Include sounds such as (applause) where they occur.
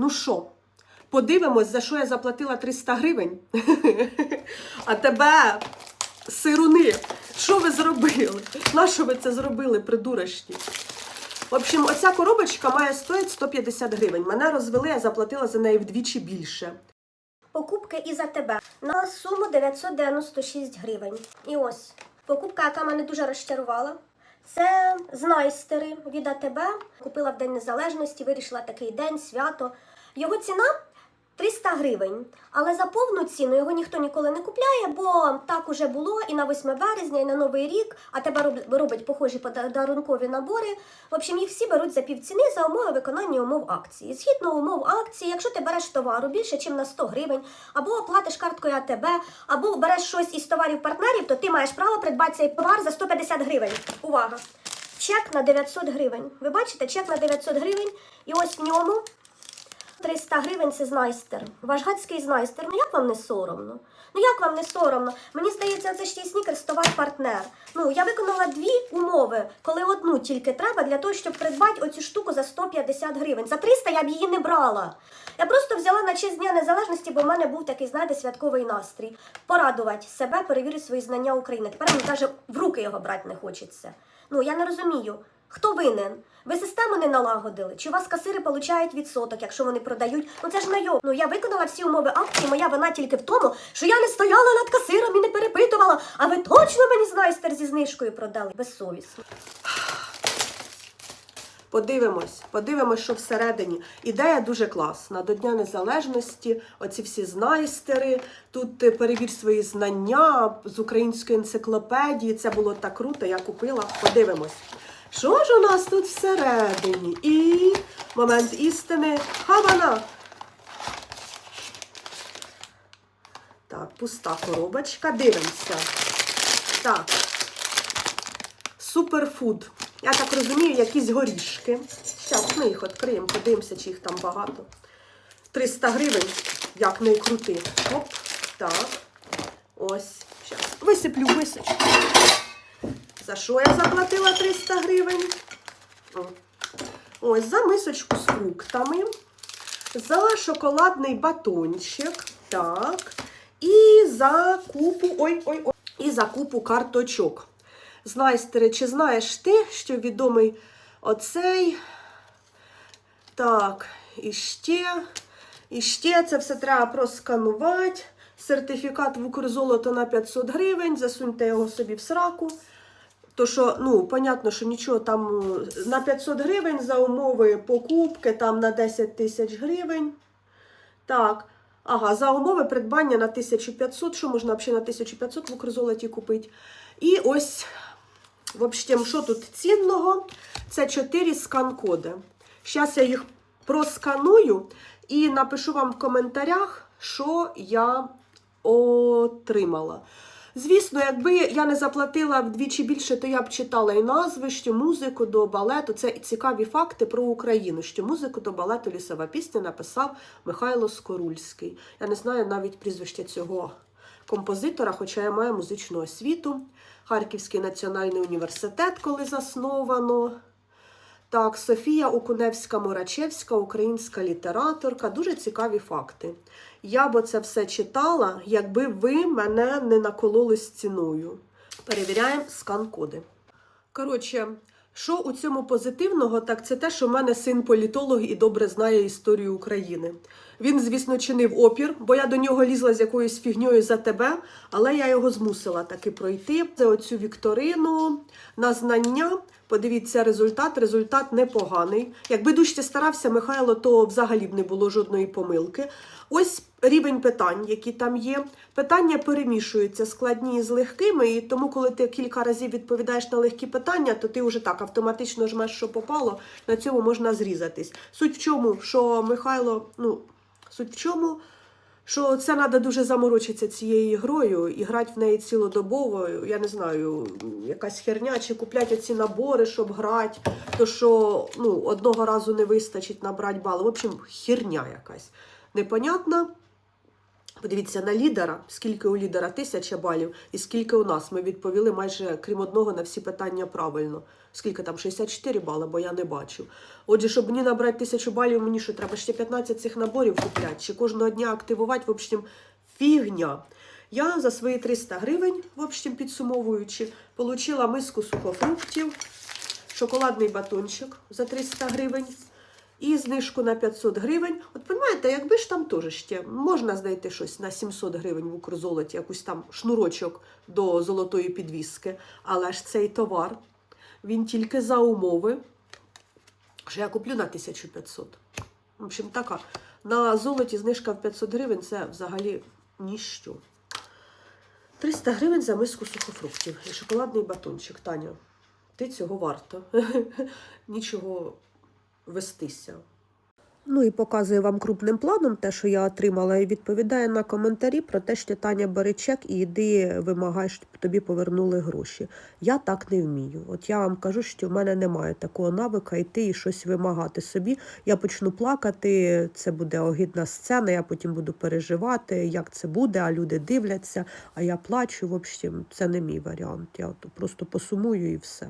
Ну що, подивимось, за що я заплатила 300 гривень. (laughs) А тебе, сируни, що ви зробили? Нащо ви це зробили, придурочні? В общем, оця коробочка має стоїть 150 гривень. Мене розвели, я заплатила за неї вдвічі більше. Покупки і за тебе на суму 996 гривень. І ось покупка, яка мене дуже розчарувала. Це знайстери від АТБ. Купила в День Незалежності, вирішила такий день, свято. Його ціна 300 гривень. Але за повну ціну його ніхто ніколи не купляє, бо так уже було і на 8 березня, і на Новий рік. АТБ роб- робить похожі подарункові набори. В общем, їх всі беруть за півціни за умови виконання умов акції. Згідно умов акції, якщо ти береш товару більше, ніж на 100 гривень, або платиш карткою АТБ, або береш щось із товарів партнерів, то ти маєш право придбати цей товар за 150 гривень. Увага! Чек на 900 гривень. Ви бачите, чек на 900 гривень, і ось в ньому 300 гривень це знайстер. Ваш гадський знайстер. Ну як вам не соромно? Ну як вам не соромно? Мені здається, це ще й снікерс товар партнер. Ну я виконала дві умови, коли одну тільки треба для того, щоб придбати оцю штуку за 150 гривень. За 300 я б її не брала. Я просто взяла на честь Дня Незалежності, бо в мене був такий, знаєте, святковий настрій. Порадувати себе, перевірити свої знання України. Тепер мені навіть в руки його брати не хочеться. Ну я не розумію. Хто винен? Ви систему не налагодили? Чи у вас касири получають відсоток, якщо вони продають? Ну це ж найо. Ну я виконала всі умови акції. Моя вина тільки в тому, що я не стояла над касиром і не перепитувала. А ви точно мені знайстер зі знижкою продали? Безсовісно. Подивимось, подивимось, що всередині. Ідея дуже класна. До Дня Незалежності, оці всі знайстери. Тут перевір свої знання з української енциклопедії. Це було так круто, я купила. Подивимось. Що ж у нас тут всередині? І момент істини. Хавана! Так, пуста коробочка. Дивимося. Так. Суперфуд. Я так розумію, якісь горішки. Зараз ми їх відкриємо, подивимося, чи їх там багато. 300 гривень, як не крути. Оп, так. Ось. Зараз висиплю височку. За що я заплатила 300 гривень? Ось за мисочку з фруктами, за шоколадний батончик. Так. І за купу. Ой-ой-ой. І за купу карточок. Знайстере, чи знаєш ти, що відомий оцей? Так, і ще, і ще це все треба просканувати. Сертифікат в Укрзолото на 500 гривень, засуньте його собі в сраку. То що, ну, понятно, що нічого там е, на 500 гривень за умови покупки, там на 10 тисяч гривень. Так, ага, за умови придбання на 1500, що можна взагалі на 1500 в Укрзолоті купити. І ось в общем, що тут цінного? Це 4 скан-коди. Зараз я їх просканую і напишу вам в коментарях, що я отримала. Звісно, якби я не заплатила вдвічі більше, то я б читала і назви, що музику до балету. Це цікаві факти про Україну, що музику до балету лісова пісня написав Михайло Скорульський. Я не знаю навіть прізвище цього композитора, хоча я маю музичну освіту. Харківський національний університет, коли засновано. Так, Софія Окуневська-Мурачевська, українська літераторка. Дуже цікаві факти. Я б це все читала, якби ви мене не накололи стіною. Перевіряємо скан-коди. Коротше, що у цьому позитивного, так це те, що в мене син політолог і добре знає історію України. Він, звісно, чинив опір, бо я до нього лізла з якоюсь фігньою за тебе, але я його змусила таки пройти. Це оцю вікторину на знання. Подивіться результат. Результат непоганий. Якби дужче старався Михайло, то взагалі б не було жодної помилки. Ось рівень питань, які там є. Питання перемішуються складні з легкими, і тому, коли ти кілька разів відповідаєш на легкі питання, то ти вже так автоматично жмеш, що попало. На цьому можна зрізатись. Суть в чому, що Михайло, ну, суть в чому. Що це треба дуже заморочитися цією грою і грати в неї цілодобово. Я не знаю, якась херня, чи купляти оці набори, щоб грати. То що ну, одного разу не вистачить набрати бали. В общем, херня якась непонятна. Подивіться на лідера, скільки у лідера тисяча балів, і скільки у нас. Ми відповіли майже крім одного на всі питання правильно. Скільки там 64 бали, бо я не бачу. Отже, щоб мені набрати тисячу балів, мені що треба ще 15 цих наборів купляти, чи кожного дня активувати, в общем, фігня. Я за свої 300 гривень, в общем, підсумовуючи, отримала миску сухофруктів, шоколадний батончик за 300 гривень і знижку на 500 гривень. От розумієте, якби ж там теж ще можна знайти щось на 700 гривень в Укрзолоті, якусь там шнурочок до золотої підвіски, але ж цей товар, він тільки за умови, що я куплю на 1500. В общем, така. На золоті знижка в 500 гривень це взагалі ніщо. 300 гривень за миску сухофруктів і шоколадний батончик. Таня, ти цього варто. (laughs) Нічого вестися. Ну і показую вам крупним планом те, що я отримала, і відповідає на коментарі про те, що Таня бери чек і йди вимагай, щоб тобі повернули гроші. Я так не вмію. От я вам кажу, що в мене немає такого навика йти і щось вимагати собі. Я почну плакати, це буде огидна сцена, я потім буду переживати, як це буде, а люди дивляться, а я плачу. В общем, це не мій варіант. Я просто посумую і все.